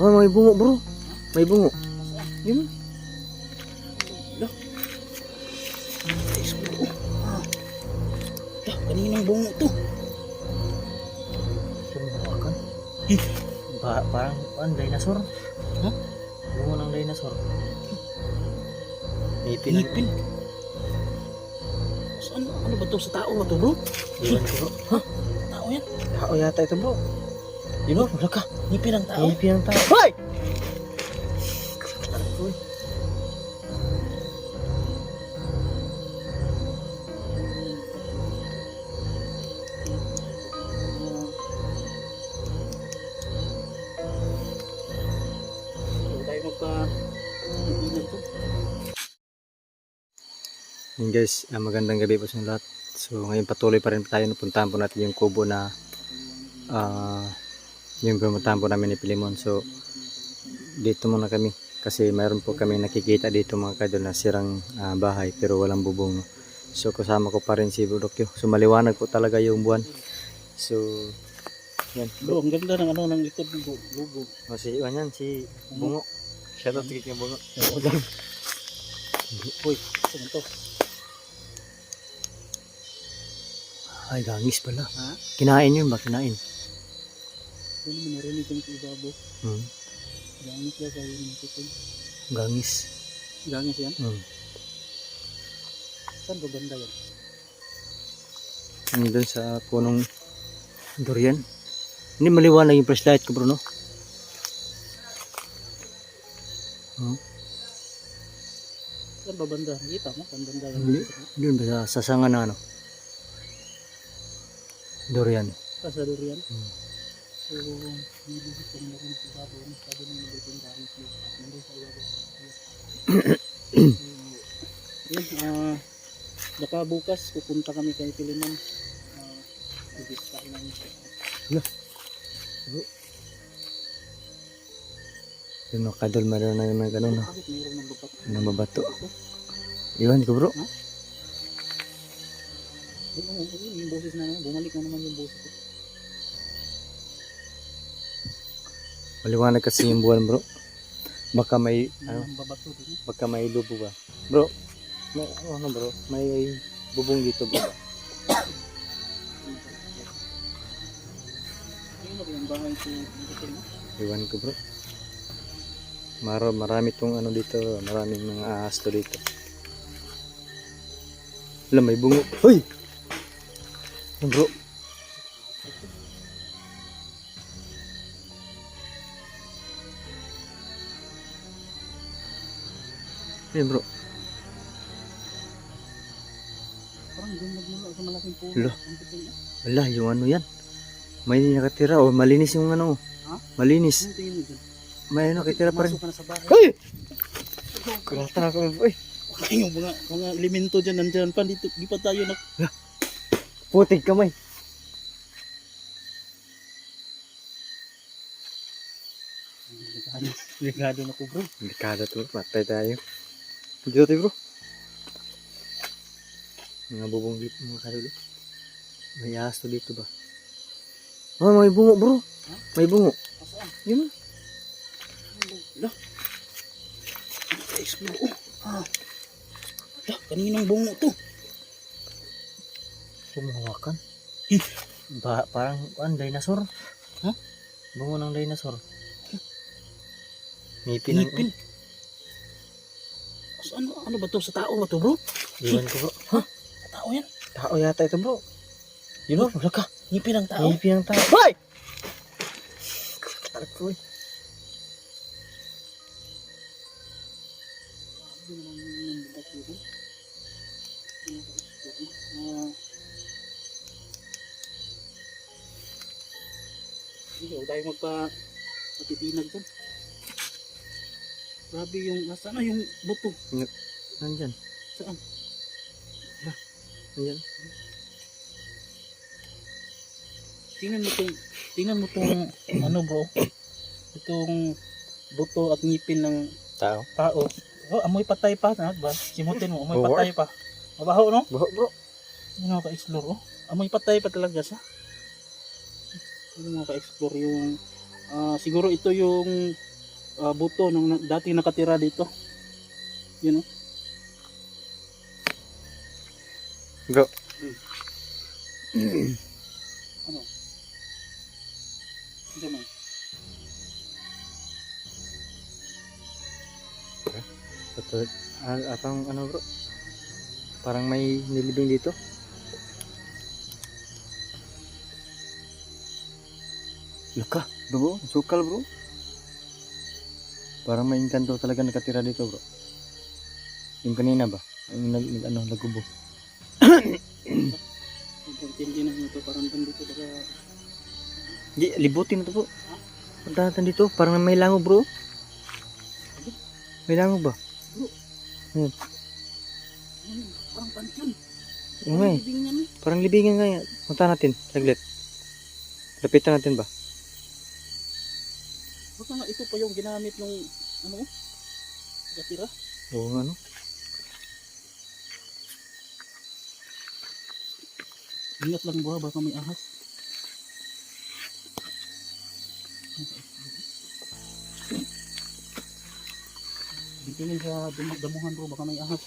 Oh, may bungo bro. May bungo. Yun. Guys, bro. Ah. Dah, kaninang bungo to. Sumawakan. Ba parang ano, dinosaur. Ha? Bungo ng dinosaur. Ngipin. Pinipin. Saan? Ano ba to? Sa tao ba to, bro? Iwan ko bro. Ha? Tao yan? Tao yata ito bro. Di ba? Wala ka. Ngipin ang tao. Ngipin ang tao. Hoy! Yun guys, ah, magandang gabi po sa lahat. So ngayon patuloy pa rin tayo. Puntahan po natin yung kubo na ah yung pumuntahan po namin ni Pilimon. So dito muna kami kasi mayroon po kami nakikita dito mga kadol na sirang ah, bahay pero walang bubong. So kasama ko pa rin si Budokyo. So maliwanag po talaga yung buwan. So yan. Bro, ang ganda ng ano ng likod ng bu- logo. O si Iwan yan, si Bungo. Shoutout kay kay Bungo. Uy, saan to? Ay, gangis pala. Ha? Kinain yun ba? Kinain. Ano mo narinig sa ibabo? Hmm. Gangis ba kayo ng tikon? Gangis. Gangis yan? Hmm. Saan ba banda yan? Nandun sa punong durian. Hindi maliwanag yung flashlight ko bro, no? Hmm. Saan ba banda? Kita mo? Saan banda yan? Hindi. Doon ba sa sasangan na ano? Durian. Sa durian? Hmm. So, nilibig ko na rin sa ibabo. Sabi nung nilibig yung gangis mo. Nandun sa. So, yun, ah, baka bukas pupunta kami kay Piliman. Ah, ibista namin siya. Yung mga kadol, mayroon na naman ganun, no? Bakit mayroon ng babat? Ng babato. Iwan ko bro. Yun, yung boses na naman, bumalik na naman yung boses ko. Maliwanag kasi yung buwan bro. Baka may, ano, baka may lubo ba? Bro, may, ano bro, may bubong dito bro. Ba? Iwan ko bro. Maro, marami tong ano dito, maraming mga ahas to dito. Alam, may bungo. Hoy! Yan, bro. Yan bro. Parang doon nagmula sa malaking puno. Na. Wala, yung ano yan. May nakatira. O, malinis yung ano. Ha? Malinis. Ano tingin mo dyan? May nakatira pa rin. Pumasok ka na sa bahay. Hoy! Kurata na ako. Uy! Okay, yung mga, mga elemento dyan nandyan pa. Dito, di pa tayo na... Putig kamay. Delikado na ko bro. Delikado to. Matay tayo. Dito tayo bro. Mga bubong dito mga kalulo. May ahas to dito ba? Oh, may bungo bro. Ha? May bungo. Asaan? Yun. Ala. Explore. Oh. Ah. Ala, kaninang bungo to? Pumawakan. Eh. Ba, parang ano, dinosaur. Ha? Bungo ng dinosaur. Ngipin. ang- Pinipin. Saan? Ano ba to? Sa tao ba to bro? Iwan ko bro. Ha? Sa tao yan. Tao yata ito bro. Yun o, wala ka. Ngipin ang tao. Ngipin ang tao. Hoy! Aray Hindi, huwag tayo magpa patitinag dyan. Grabe yung, nasa na yung buto? Nandyan. Saan? Nandyan. Tingnan mo tong, tingnan mo tong, ano bro, itong buto at ngipin ng Tao. tao. Oh, amoy patay pa, na ba? Simutin mo, amoy Oo. patay pa. Mabaho, no? Bro, bro. Hindi mo ka-explore, oh. Amoy patay pa talaga siya. Hindi mo ka-explore yung Ah, siguro ito yung ah, buto ng na- dating nakatira dito. Yun oh. Bro. Ano? Hindi man. Ito, ah, atang ano bro? Parang may nilibing dito. Laka, bro, sukal bro. Parang may inkanto talaga nakatira dito bro. Yung kanina ba? Yung nag, nag- ano, nagubo. Intindi na ito parang dito baka Di, libutin na to bro. Puntahan dito, parang may lango bro. May lango ba? parang pansyon. Oo nga eh. Yan eh. Parang libingan nga yan. Punta natin, saglit. Lapitan natin ba? Nga ito pa yung ginamit ng ano gatira. Oo nga no. Ingat lang buha baka may ahas. Bitingin sa damuhan bro baka may ahas.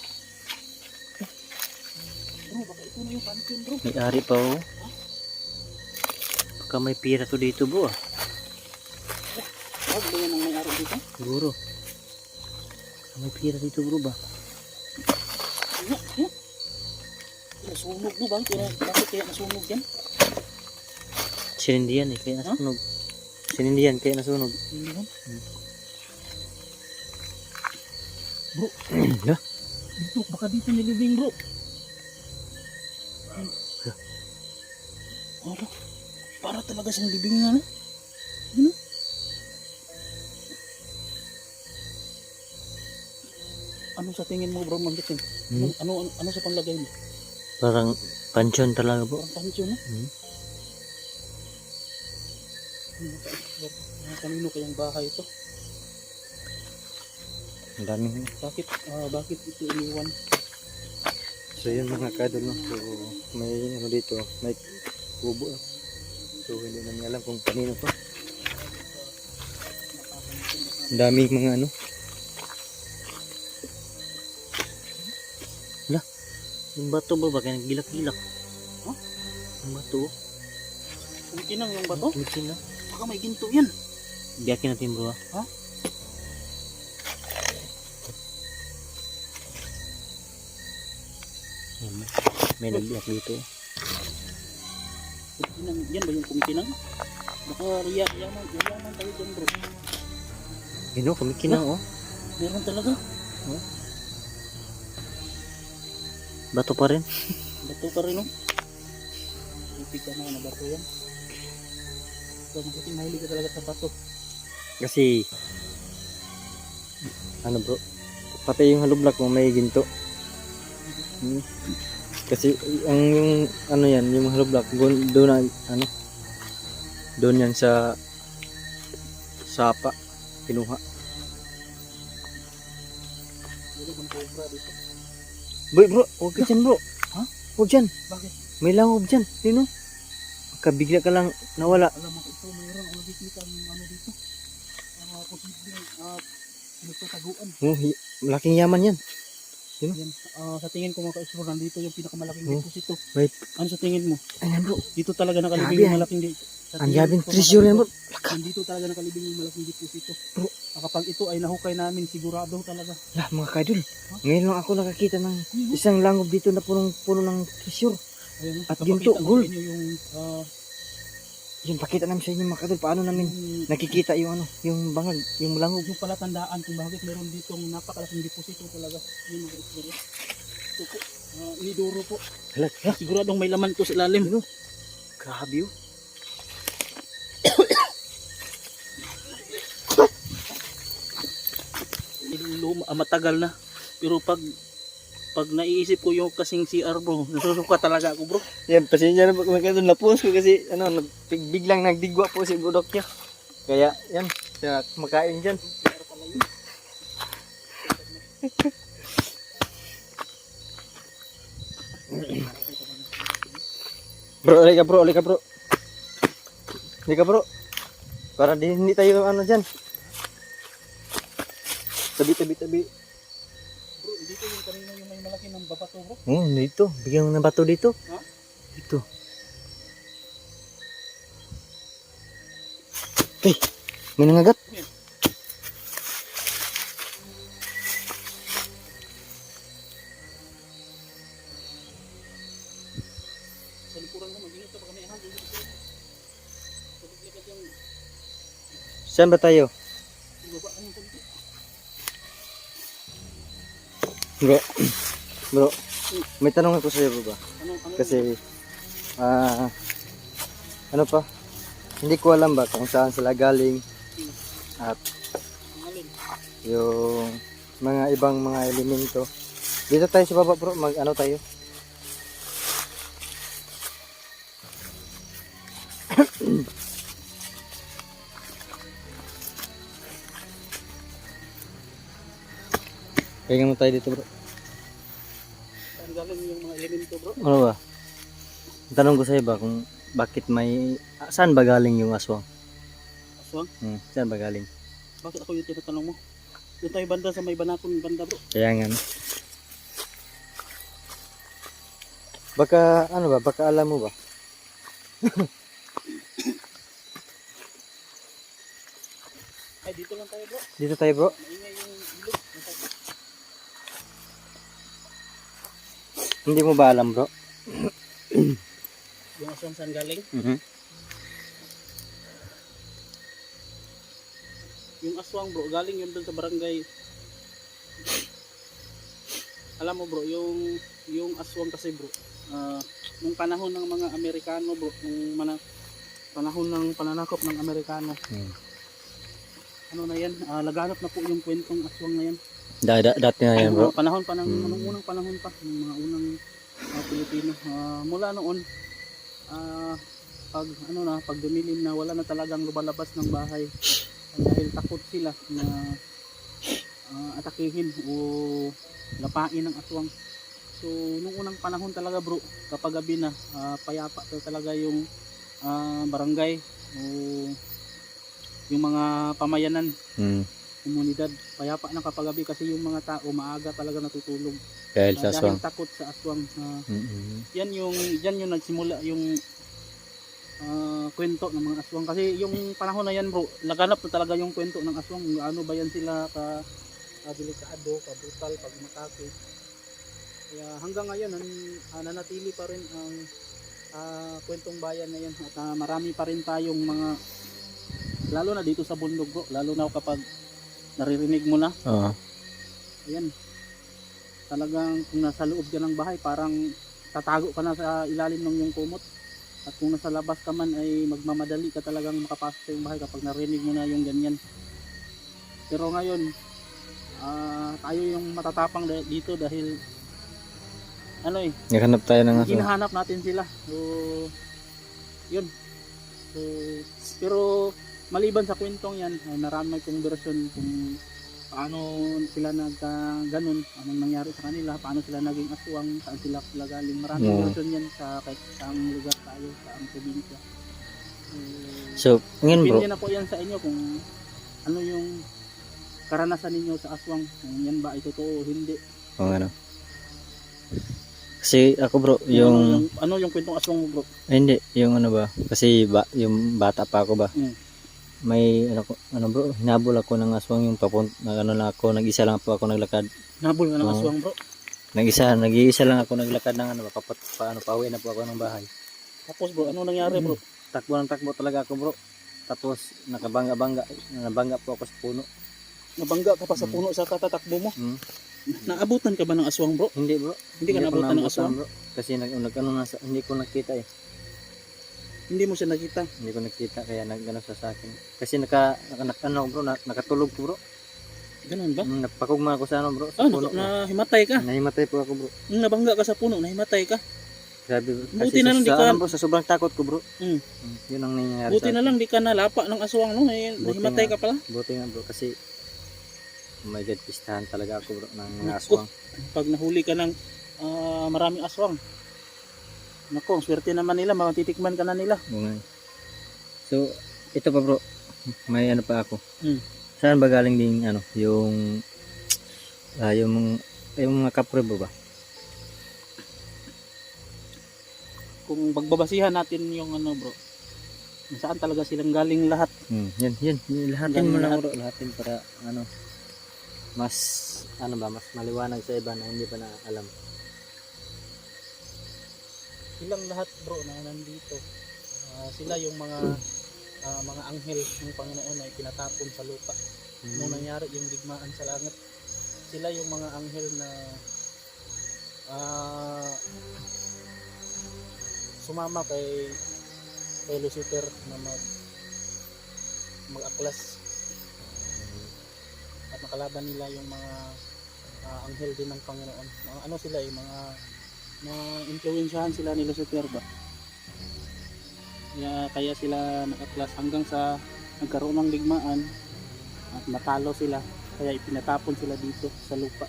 Bro baka ito na yung pansyon bro. May ari pa oh. Baka may pira to dito bro ah. Wag ba yan ang may araw dito? Siguro. May pira dito bro ba? Ano? Ano? Nasunog mo ba? Kaya, bakit kaya nasunog yan? Sinindihan eh, kaya nasunog. Sinindihan, kaya nasunog. Hindi yan. Hala, Dito, baka dito nilibing bro. Ano? Para talaga siyang libing nga no? Ano sa tingin mo bro Mangitin? Ano, Hmm? ano, ano, ano sa panglagay mo? parang pansyon talaga bro. Parang pansyo no? Hmm? Kanino kayang bahay ito? Ang daming. Bakit, ah, bakit ito iniwan? So yun mga kadol no. So may ano dito, may kubo. no? So hindi namin alam kung kanino to. Ang daming mga ano. Yung bato ba ba kaya naggilak-gilak? Huh? Yung bato, Kumikinang yung bato? Mikin na. Baka may ginto yan. Biyakin natin bro ah. Ha? Ayan, May nagbiyak dito. Kumikinang, yan ba yung kumikinang? Baka riyak, yaman, yaman tayo dyan bro. Yun o, kumikinang oh. Meron talaga. Bato pa rin. Bato pa rin, no? Hindi ka na na bato yan. So, mabuti mahilig ka talaga sa bato. Kasi, ano bro, pati yung halublak mo may ginto. Hmm. Kasi, ang yung, ano yan, yung halublak, doon na, ano, doon yan sa, sapa, kinuha. Dito? Boy bro, huwag ka dyan bro. Ha? Huwag dyan, Bakit? may langob dyan, sino? Kabigla ka lang nawala. Alam mo, ito mayroon ako nakikita ng ano dito. Uh, posibleng uh, pinagtataguan. Oh, y- malaking yaman yan. Yan. ah, sa tingin ko mga ka-explore, nandito yung pinakamalaking Oh. deposito. Wait. Ano sa tingin mo? Ayan bro, Dito talaga nakalibing yung ah. malaking sa ang yabing treasure yan bro. Nandito talaga nakalibing yung malaking deposito. Bro. Kapag ito ay nahukay namin, sigurado talaga. Lah, mga kaidol, ngayon lang ako nakakita ng isang langob dito na punong puno ng treasure. Ayun, At ginto, gold. yung, ah, Yun, pakita namin sa inyo mga kadol, paano namin yung, nakikita yung ano, yung bangag, yung langob. yung palatandaan kung bakit meron ditong napakalaking deposito talaga. Yun mga ka-explore. Ito po, ah, iniduro po. Hala, ha? Siguradong may laman to sa ilalim. Ano? Grabe yun. Luma, ah, matagal na. Pero pag pag naiisip ko yung kasing CR bro, nasusuka talaga ako bro. Yan, pasensya na po mga kadol, na-post ko kasi, ano, biglang nagdigwa po si Budok niya. Kaya, yan, siya kumakain dyan. bro, alika bro, alika bro. Alika bro. Para di, hindi tayo ano dyan. Tabi, tabi, tabi. Bro, dito yung kanina yung may malaki ng babato bro. Oh, dito. Bigyan ng bato dito. Ha? Dito. Eh, may nangagat. Sa likuran mo, mag-ingat Bro. Bro. May tanong ako sa'yo ba? Kasi, ah, ano pa? Hindi ko alam ba kung saan sila galing at yung mga ibang mga elemento. Dito tayo sa baba bro, mag ano tayo? Kaya mo tayo dito bro. Saan galing yung mga elemento bro? Ano ba? Tanong ko sa iba kung bakit may ah, saan ba galing yung aswang? Aswang? Hmm, saan ba galing? Bakit ako yung tinatanong mo? Doon tayo banda sa may banakon banda bro. Kaya nga no? Baka ano ba? Baka alam mo ba? Ay, dito lang tayo bro. Dito tayo bro. Maingay Hindi mo ba alam bro? Yung aswang saan galing? Mhm. Yung aswang bro, galing yun doon sa barangay. Alam mo bro, yung yung aswang kasi bro, ah, nung panahon ng mga Amerikano bro, nung mana, panahon ng pananakop ng Amerikano, Hmm. ano na yan, ah, laganap na po yung kwentong aswang na yan. Da, da, dati na yan bro. Panahon pa ng, Hmm. unang panahon pa, ng mga unang ah, Pilipino. Ah, mula noon, ah, pag ano na, pag dumilim na wala na talagang lumalabas ng bahay dahil takot sila na ah, atakihin o lapain ng aswang. So, nung unang panahon talaga bro, kapag gabi na, ah, payapa talaga yung ah, barangay o yung mga pamayanan Hmm. Komunidad. Payapa na kapag gabi kasi yung mga tao maaga talaga natutulog. Dahil Ah, sa aswang. dahil takot sa aswang Ah, Mhm. yan yung yan yung nagsimula yung ah, kwento ng mga aswang. Kasi yung panahon na yan bro laganap na talaga yung kwento ng aswang. Ano ba yan sila ka delikado ka brutal pag matake kaya hanggang ngayon nan, ah, nanatili pa rin ang ah, kwentong bayan na yan. At ah, marami pa rin tayong mga lalo na dito sa bundok bro. Lalo na kapag naririnig mo na Oo. Ayan. Talagang kung nasa loob ka ng bahay, parang tatago ka na sa ilalim ng iyong kumot. At kung nasa labas ka man ay magmamadali ka talagang makapasok sa iyong bahay kapag narinig mo na yung ganyan. Pero ngayon, ah, tayo yung matatapang dito dahil ano eh, Naghanap tayo ng aswang. hinahanap natin sila. So, yun. So, pero maliban sa kwentong yan, ay marami kong version kung paano sila nagka ganun, anong nangyari sa kanila, paano sila naging aswang, saan sila sila galing. Maraming Oo. version yan sa kahit saang lugar tayo, saang probinsya. So, So, ngayon bro. Na po yan sa inyo kung ano yung karanasan ninyo sa aswang, kung yan ba ay totoo o hindi. Kung ano. Kasi ako bro, Kung yung... ano, yung, ano yung kwentong aswang mo bro? Ay, hindi, yung ano ba? Kasi ba, yung bata pa ako ba? Mm. May ano, ano bro, hinabol ako ng aswang yung papunt, ano lang ako, nag-isa lang po ako naglakad. Nabol ka ng Oo. aswang bro. Nag-isa, nag-iisa lang ako naglakad ng ano, papat, paano, pauwi na po ako ng bahay. Tapos bro, ano nangyari bro? Takbo ng takbo talaga ako bro. Tapos nakabangga-bangga, nabangga po ako sa puno. Nabangga ka pa sa Mm. puno sa katatakbo mo. Hmm. Naabutan ka ba ng aswang bro? Hindi bro. Hindi ka ako naabutan ng aswang? bro. Kasi nag, nag ano, nasa, hindi ko nakita eh. Hindi mo siya nakita. Hindi ko nakita kaya nag ano siya sa akin. Kasi naka, naka, naka ano bro, na, nakatulog ko bro. Ganun ba? Mm, Napakugma ako sa ano bro, sa Ah, puno. na, nahimatay ka. Nahimatay po ako bro. Nung nabangga ka sa puno, nahimatay ka. Grabe bro. Buti na lang sa, di sa, ka- ano, bro, sa sobrang takot ko bro. Mm. Mm, Yun ang nangyayari Buti sa na lang di ka nalapa ng aswang no. Eh, nahimatay nga. ka pala. Buti nga bro kasi oh my god, pistahan talaga ako bro ng Naku. aswang. Pag nahuli ka ng ah, maraming aswang. Nako, swerte naman nila, matitikman ka na nila. Oo nga. So, ito pa bro. may ano pa ako. Hmm. Saan ba galing din ano, yung ah, yung yung mga kapre ba ba? Kung pagbabasihan natin yung ano bro, saan talaga silang galing lahat. Hmm, yan, yan, yan lahatin mo lang bro, lahatin para ano mas ano ba, mas maliwanag sa iba na hindi pa na alam. Silang lahat bro na nandito. Ah, sila yung mga ah, mga anghel ng Panginoon na itinatapon sa lupa. Nung nangyari yung digmaan sa langit, sila yung mga anghel na ah, sumama kay kay Lucifer na mag mag-aklas at nakalaban nila yung mga ah, anghel din ng Panginoon. Mga ano sila eh, mga na influensyahan sila ni Lucifer ba? Kaya, kaya sila nakaklas hanggang sa nagkaroon ng digmaan at natalo sila kaya ipinatapon sila dito sa lupa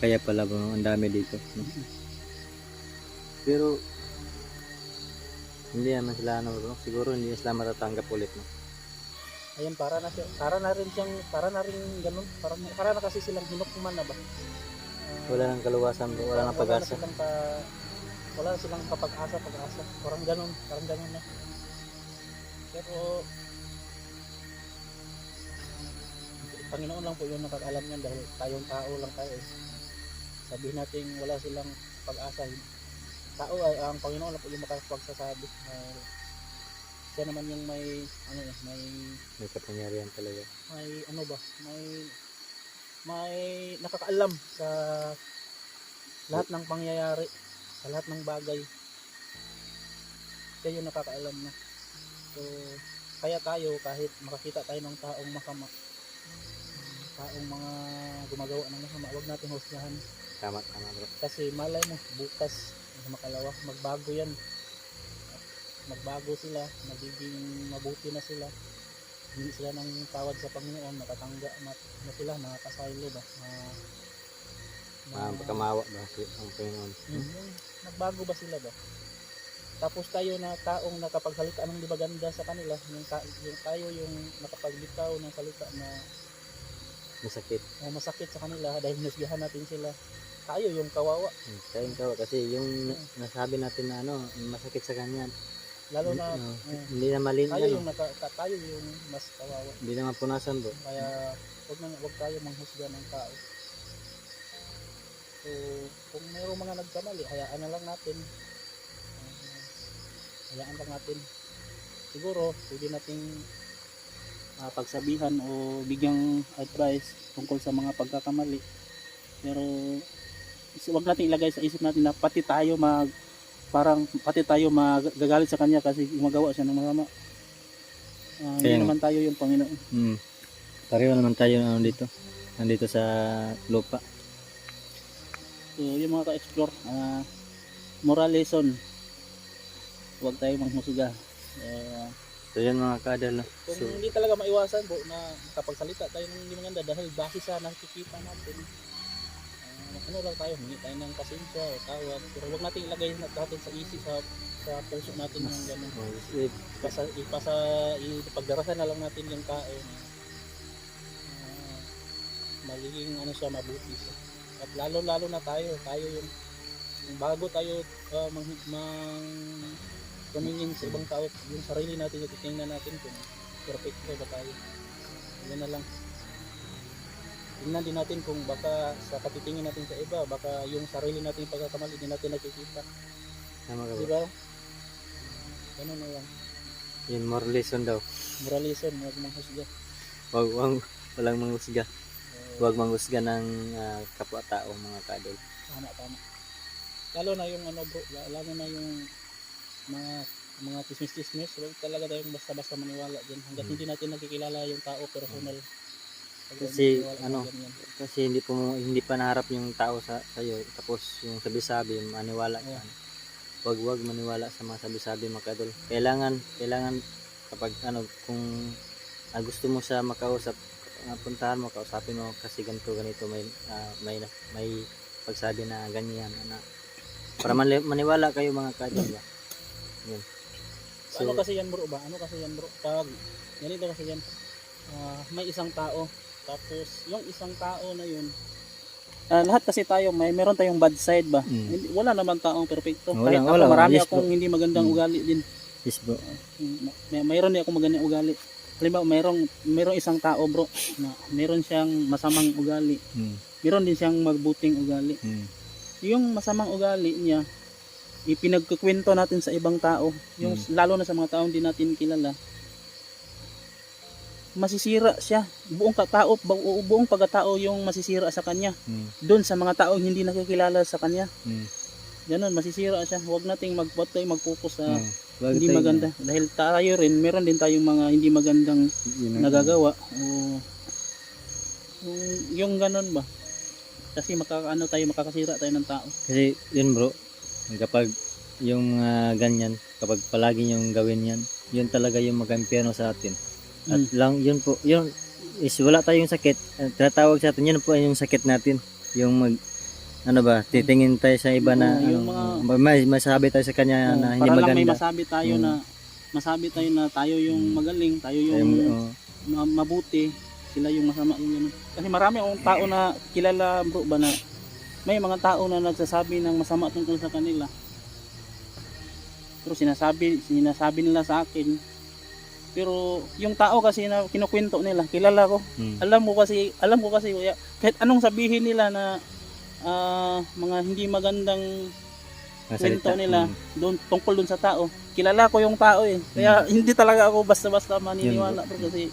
Kaya pala ba ang dami dito. Pero hindi naman sila ano bro, siguro hindi sila matatanggap ulit no. ayun para na siya para na rin siyang para na rin ganun para, para na kasi silang hinukman na ba Wala nang kaluwasan bro, wala nang wala na pag-asa. silang pa, wala na silang kapag-asa pag-asa parang ganun parang ganun na pero Panginoon lang po yung nakakalam niyan dahil tayong tao lang tayo eh. sabihin natin wala silang pag-asa tao ay ang Panginoon lang po yung makapagsasabi dahil siya naman yung may ano eh, may May kapangyarihan talaga. may ano ba may may nakakaalam sa lahat ng pangyayari sa lahat ng bagay. Siya yung nakakaalam na. So kaya tayo kahit makakita tayo ng taong masama taong mga gumagawa ng masama huwag natin husgahan Tama, tama bro. kasi malay mo bukas makalawa magbago yan. Magbago sila magiging mabuti na sila hindi sila nang tawad sa Panginoon matatangga na, na sila makakasaylo ba na, Ah, kamawa ba si ang Panginoon? Mm, yung nagbago ba sila ba tapos tayo na taong nakapagsalita ng di ba ganda sa kanila yung, ta- yung tayo yung nakapagbitaw ng salita na Masakit. oh, masakit sa kanila dahil nusgahan natin sila tayo yung kawawa Hmm, Kayong kawa kasi yung na- nasabi natin na ano, masakit sa kanya. Lalo na mm, hindi na malin tayo yung naka, tayo yung mas kawawa hindi na mapunasan bro. Kaya wag na wag tayo manghusga ng tao. So, kung mayroong mga nagkamali, hayaan na lang natin. Ah, hayaan lang natin. Siguro, pwede nating ah, pagsabihan o bigyang advice tungkol sa mga pagkakamali. Pero wag natin ilagay sa isip natin na pati tayo mag parang pati tayo magagalit sa kanya kasi gumagawa siya ng masama. Ah, hindi Kaya naman tayo yung Panginoon. Hmm. Pareho naman tayo ano dito. Nandito sa lupa. So, yung mga ka-explore, ah, moral lesson, huwag tayo manghusga. Uh, So yan mga kadal. no? kung So, hindi talaga maiwasan po na kapag salita tayo ng hindi maganda dahil base sa nakikita natin, ah, ano lang tayo, hindi tayo ng pasensya o tawad. Pero huwag natin ilagay natin sa isip, sa, sa puso natin yung gano'n. eh, Ipasa, ipasa, ipagdarasan na lang natin yung tao na ah, magiging ano siya, mabuti siya. At lalo-lalo na tayo, tayo yung, yung bago tayo ah, mang, mang tumingin sa ibang tao, yung sarili natin, yung titingnan natin kung perfecto ba tayo. Yan na lang. Tingnan din natin kung baka sa katitingin natin sa iba, baka yung sarili natin pagkakamali din natin nakikita. tama ka ba? Ganun na lang. Yun, moral lesson daw. Moralism, huwag manghusga. Wag, wag, walang manghusga. Uh, Huwag manghusga ng ah, kapwa-tao mga kadol. tama tama lalo na yung ano bro la- lalo na yung mga mga chismis huwag talaga tayong basta basta maniwala din hanggat Hmm. hindi natin nakikilala yung tao personal Huwag tayong Kasi, ano. Kasi hindi po hindi pa naharap yung tao sa sayo tapos yung sabi-sabi maniwala ka. Wag wag maniwala sa mga sabi-sabi mga kadol. Kailangan kailangan kapag ano kung ah, gusto mo siya makausap ah, puntahan mo kausapin mo kasi ganito ganito may ah, may may pagsabi na ganyan na para maniwala kayo mga kadol. ba? Yun. ano kasi yan bro ba ano kasi yan bro pag ganito kasi yan. Ah, may isang tao. Tapos yung isang tao na yun, ah, lahat kasi tayo, may meron tayong bad side ba? Mm. Hindi, wala naman taong perfecto. Wala, Kahit ako, wala. marami Yes, akong hindi magandang Mm. ugali din. Yes bro. Mm, May, mayroon din ako magandang ugali. Halimbawa, mayroong, mayroong isang tao bro, na mayroon siyang masamang ugali. Mm. Mayroon din siyang magbuting ugali. Mm. Yung masamang ugali niya, ipinagkukwento natin sa ibang tao, yung Mm. lalo na sa mga taong di natin kilala, masisira siya. Buong katao, bu- buong pagkatao yung masisira sa kanya. Mm. Doon sa mga taong hindi nakikilala sa kanya. Mm. Ganun, masisira siya. Huwag nating mag, huwag tayong mag-focus sa Mm. Wag hindi tayo- maganda. Dahil tayo rin, meron din tayong mga hindi magandang ang- nagagawa. O, yung, yung ganun ba? Kasi makakaano tayo, makakasira tayo ng tao. Kasi yun bro, kapag yung ah, ganyan, kapag palagi yung gawin yan, yun talaga yung mag-impyerno sa atin. At Mm. lang, yun po, yun is wala tayong sakit. Uh, tinatawag sa atin, yun po yung sakit natin. Yung mag, ano ba, titingin tayo sa iba na, yung ano, mga- may masabi tayo sa kanya Oo, na hindi para lang may maganda. masabi tayo Mm. na masabi tayo na tayo yung Mm. magaling, tayo Tayo yung mag- oo. ma- mabuti, sila yung masama ganun. Kasi marami akong tao na kilala bro ba na may mga tao na nagsasabi ng masama tungkol sa kanila. Pero sinasabi sinasabi nila sa akin. Pero yung tao kasi na kinukwento nila, kilala ko. Mm. Alam mo kasi, alam ko kasi kuya, kahit anong sabihin nila na ah, mga hindi magandang kwento nila Mm. doon tungkol doon sa tao. Kilala ko yung tao eh. Kaya hindi talaga ako basta-basta maniniwala bro kasi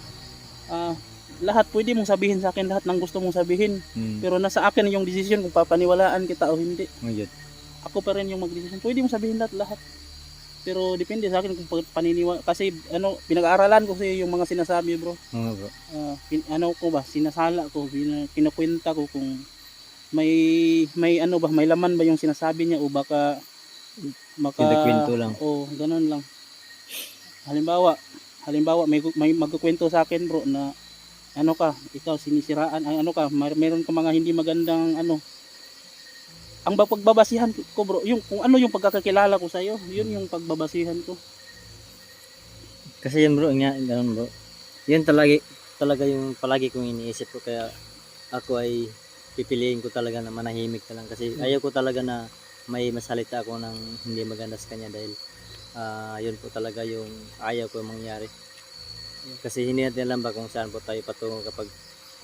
ah, lahat pwede mong sabihin sa akin lahat ng gusto mong sabihin. Mm. Pero nasa akin yung decision kung papaniwalaan kita o hindi. Oh, yun. Ako pa rin yung mag-decision. Pwede mong sabihin lahat lahat. Pero depende sa akin kung paniniwala kasi ano pinag-aaralan ko kasi yung mga sinasabi bro. Oo, bro. Ah, pin- ano ko ba sinasala ko kinukwenta ko kung may may ano ba may laman ba yung sinasabi niya o baka maka Kinakwento lang. o ganun lang halimbawa halimbawa may may magkukwento sa akin bro na ano ka ikaw sinisiraan ay ano ka may, meron ka mga hindi magandang ano ang ba- pagbabasihan ko bro yung kung ano yung pagkakakilala ko sa iyo yun yung pagbabasihan ko Kasi yun bro, nga, ganun bro. Yun talaga, talaga yung palagi kong iniisip ko kaya ako ay pipiliin ko talaga na manahimik na lang kasi Mm. ayaw ko talaga na may masalita ako ng hindi maganda sa kanya dahil ah, yun po talaga yung ayaw ko mangyari. Kasi hindi natin alam ba kung saan po tayo patungo kapag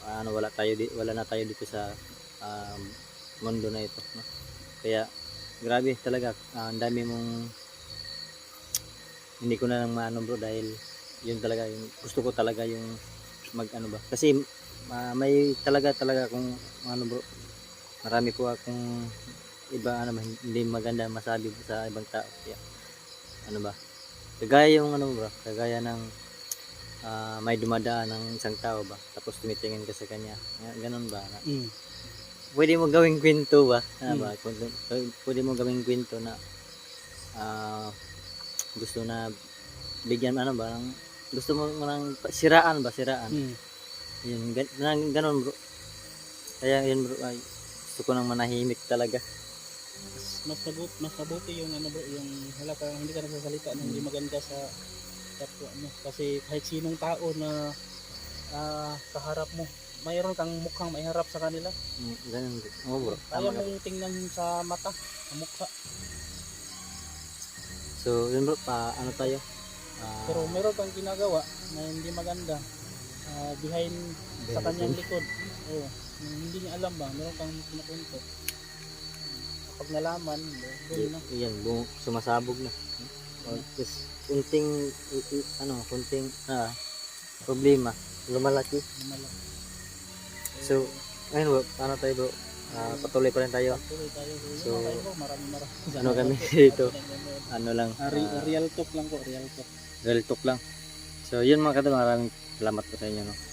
ah, ano wala tayo di, wala na tayo dito sa um, mundo na ito, no? Kaya grabe talaga, ah, ang dami mong hindi ko na lang maano bro dahil yun talaga yung gusto ko talaga yung mag ano ba kasi ah, may talaga talaga kung ano bro marami po akong iba ano ba, hindi maganda masabi sa ibang tao kaya ano ba kagaya yung ano bro kagaya ng ah, may dumadaan ng isang tao ba tapos tumitingin ka sa kanya ganun ba na, mm. Pwede mo gawing kwento ba? Ano Mm. ba? Kung- Pwede mo gawing kwento na ah, gusto na bigyan ano ba ng gusto mo ng siraan ba siraan Mm. yun gan, gan- ganon bro kaya yun bro ay gusto ko nang manahimik talaga mas mabuti mas mabuti yung ano bro yung wala ka hindi ka nagsasalita ng hindi maganda sa kapwa mo kasi kahit sinong tao na ah, kaharap mo mayroon kang mukhang maiharap sa kanila. Mm, ganon bro oo bro. Kaya tama ka. mong tingnan sa mata sa mukha. So yun bro pa ano tayo? Ah, pero meron kang ginagawa na hindi maganda ah, behind sa behind kanyang the likod. Oh hindi niya alam ba meron kang kinakwento kapag nalaman doon na. Y- yan bu- sumasabog na. O, tapos kunting i- i- ano kunting ah, problema lumalaki. Lumalaki So, ayun bro, paano tayo bro? Ah, patuloy pa rin tayo. so, maraming maraming ano kami dito? Ano lang, ah, real talk lang po real talk real talk lang. So, yun mga kadol, maraming salamat po sa inyo. No?